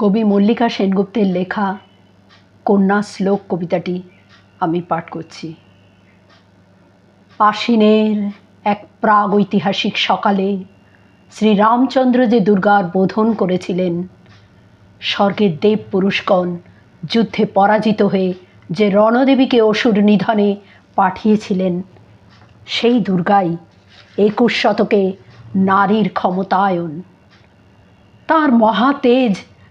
কবি মল্লিকা সেনগুপ্তের লেখা কন্যা শ্লোক কবিতাটি আমি পাঠ করছি। আশ্বিনের এক প্রাগৈতিহাসিক সকালে শ্রীরামচন্দ্র যে দুর্গার বোধন করেছিলেন, স্বর্গের দেব পুরুষগণ যুদ্ধে পরাজিত হয়ে যে রণদেবীকে অসুর নিধনে পাঠিয়েছিলেন, সেই দুর্গাই একুশ শতকে নারীর ক্ষমতায়ন। তার মহাতেজ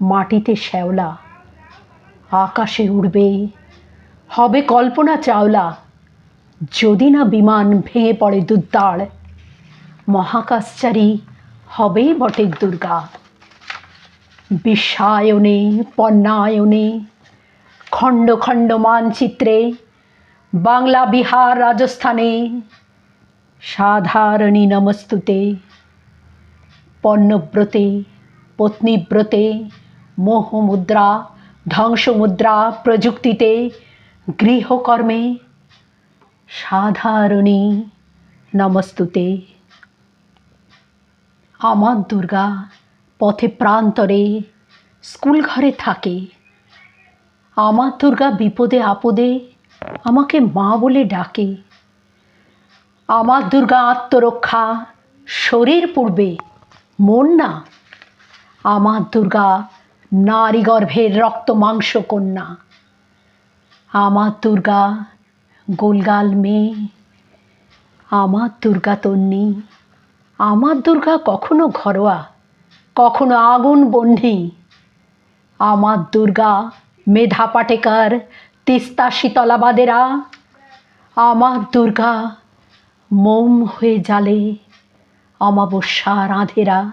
মাটিতে শ্যাওলা, আকাশে উড়বে। হবে কল্পনা চাওলা, যদি না বিমান ভেঙে পড়ে দুদ্দাড় মহাকাশচারী হবেই বটেক দুর্গা। বিশ্বায়নে পণ্যায়নে খণ্ড খণ্ড মানচিত্রে, বাংলা, বিহার, রাজস্থানে, সাধারণী নমস্তুতে, পণ্যব্রতে, পত্নীব্রতে মোহমুদ্রা, ধ্বংসমুদ্রা প্রযুক্তিতে গৃহকর্মে সাধারণী। নমস্তুতে। আমার দুর্গা পথে প্রান্তরে স্কুল ঘরে থাকে। আমার দুর্গা বিপদে আপদে আমাকে মা বলে ডাকে। আমার দুর্গা আত্মরক্ষা শরীর পূর্বে মন না। আমার দুর্গা নারী গর্ভের রক্ত মাংস কন্যা। আমার দুর্গা, গোলগাল মেয়ে। আমার দুর্গা তন্নি। আমার দুর্গা কখনো ঘরোয়া, কখনো আগুন বন্ধি। আমার দুর্গা মেধা পাটেকার তিস্তা শীতলাবাদেরা। আমার দুর্গা মোম হয়ে জালে অমাবস্যা রাঁধেরা।